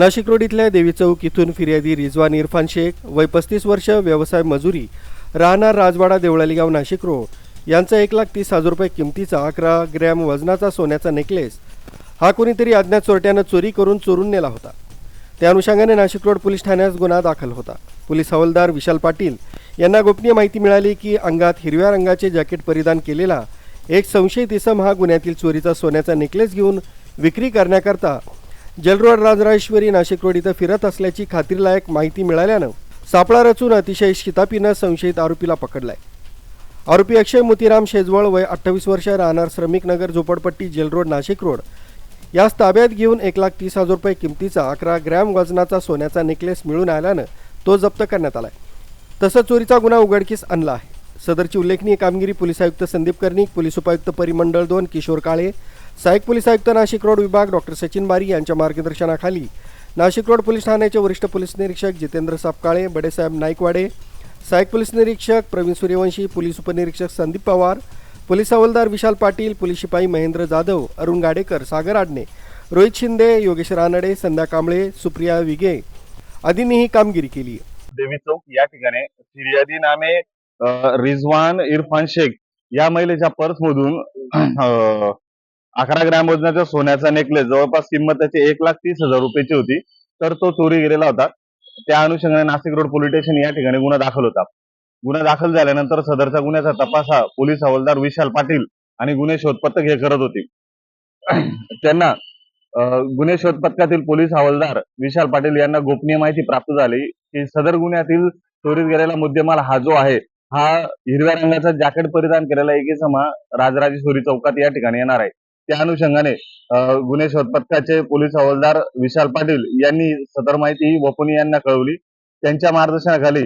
Nashik road इथल्या देवी चौक इथून फिर्यादी रिजवान इरफान शेख वय पस्तीस वर्ष व्यवसाय मजुरी राहणार राजवाडा देवळालीगाव नाशिक रोड. यांचा एक लाख तीस हजार रुपये किमतीचा अकरा ग्रॅम वजनाचा सोन्याचा नेकलेस. हा कोणीतरी अज्ञात चोरट्यानं चोरी करून चोरून नेला होता. त्या अनुषंगाने नाशिक रोड पोलीस ठाण्यात गुन्हा दाखल होता. पोलीस हवालदार विशाल पाटील यांना गोपनीय माहिती मिळाली की अंगात हिरव्या रंगाचे जॅकेट परिधान केलेला एक संशयित इसम हा गुन्ह्यातील चोरीचा सोन्याचा नेकलेस घेऊन विक्री करण्याकरता जलरोड राजराजेश्वरी नाशिक रोड इथं फिरत असल्याची खात्रीलायक माहिती मिळाल्यानं सापळा रचून अतिशय शितापीनं संशयित आरोपीला पकडलाय. आरोपी अक्षय मोतीराम शेजवळ वय अठ्ठावीस वर्ष राहणार श्रमिक नगर झोपडपट्टी जेलरोड नाशिक रोड. यास ताब्यात घेऊन एक लाख तीस हजार रुपये किमतीचा अकरा ग्रॅम वजनाचा सोन्याचा नेकलेस मिळून आल्यानं तो जप्त करण्यात आलाय. तसंच चोरीचा गुन्हा उघडकीस आणला आहे. सदरची उल्लेखनीय कामगिरी पोलीस आयुक्त संदीप कर्णिक पोलीस उपायुक्त परिमंडळ दोन किशोर काळे सहाय्यक पोलीस आयुक्त नाशिक रोड विभाग डॉक्टर सचिन बारी यांच्या मार्गदर्शनाखाली नाशिक रोड पोलीस ठाण्याचे वरिष्ठ पोलीस निरीक्षक जितेंद्र सापकाळे बडेसाहेब नाईकवाडे सहाय्यक पोलीस निरीक्षक प्रवीण सूर्यवंशी पोलीस उपनिरीक्षक संदीप पवार पोलीस हवालदार विशाल पाटील पोलीस शिपाई महेंद्र जाधव अरुण गाडेकर सागर आडणे रोहित शिंदे योगेश रानडे संध्या कांबळे सुप्रिया विगे आदींनी ही कामगिरी केली. देवी चौक या ठिकाणी फिर्यादी नामे रिजवान इरफान शेख या महिलेच्या पर्स मधून अकरा ग्रॅम वजनाच्या सोन्याचा नेकलेस जवळपास किंमत त्याची एक लाख तीस हजार रुपयाची होती. तर तो चोरी गेलेला होता. त्या अनुषंगाने नाशिक रोड पोलीस स्टेशन या ठिकाणी गुन्हा दाखल होता. गुन्हा दाखल झाल्यानंतर सदरचा गुन्ह्याचा तपास हा पोलीस हवालदार विशाल पाटील आणि गुन्हे शोध पथक हे करत होते. त्यांना गुन्हे शोध पथकातील पोलीस हवालदार विशाल पाटील यांना गोपनीय माहिती प्राप्त झाली की सदर गुन्ह्यातील चोरीत गेलेला मुद्देमाल हा जो आहे हा हिरव्या रंगाचा जॅकेट परिधान केलेला एक समा राजराजेश्वरी चौकात या ठिकाणी येणार आहे. त्या अनुषंगाने गुन्हे शोध पथकाचे पोलीस हवालदार विशाल पाटील यांनी सदर माहिती वपुनी यांना कळवली. त्यांच्या मार्गदर्शनाखाली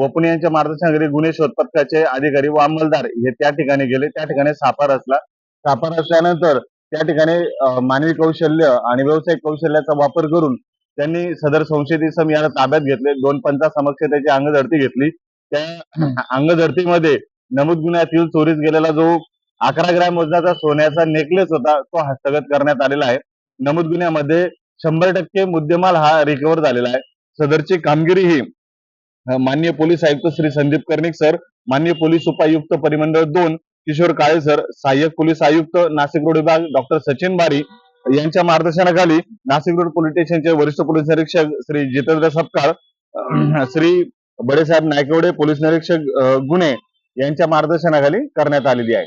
वपुनी यांच्या मार्गदर्शनाखाली गुन्हे शोध पथकाचे अधिकारी व अंमलदार हे त्या ठिकाणी गेले. त्या ठिकाणी सापा असला. सापा असल्यानंतर त्या ठिकाणी मानवी कौशल्य आणि व्यावसायिक कौशल्याचा वापर करून त्यांनी सदर संशयित इसम याला ताब्यात घेतले. दोन पंचा समक्ष त्याची अंगझडती घेतली. त्या अंगझडतीमध्ये नमूद गुन्ह्यातील चोरीस गेलेला जो अकरा ग्रॅम वजनाचा सोन्याचा नेकलेस होता तो हस्तगत करण्यात आलेला आहे. नमूद गुन्ह्यामध्ये शंभर टक्के मुद्देमाल हा रिकव्हर झालेला आहे. सदरची कामगिरी ही मान्य पोलीस आयुक्त श्री संदीप कर्णिक सर मान्य पोलीस उपायुक्त परिमंडळ दोन किशोर काळे सर सहाय्यक पोलीस आयुक्त नाशिक रोड विभाग डॉक्टर सचिन बारी यांच्या मार्गदर्शनाखाली नाशिक रोड पोलीस स्टेशनचे वरिष्ठ पोलीस निरीक्षक श्री जितेंद्र सपकाळ श्री बडेसाहेब नायकवडे पोलीस निरीक्षक गुन्हे यांच्या मार्गदर्शनाखाली करण्यात आलेली आहे.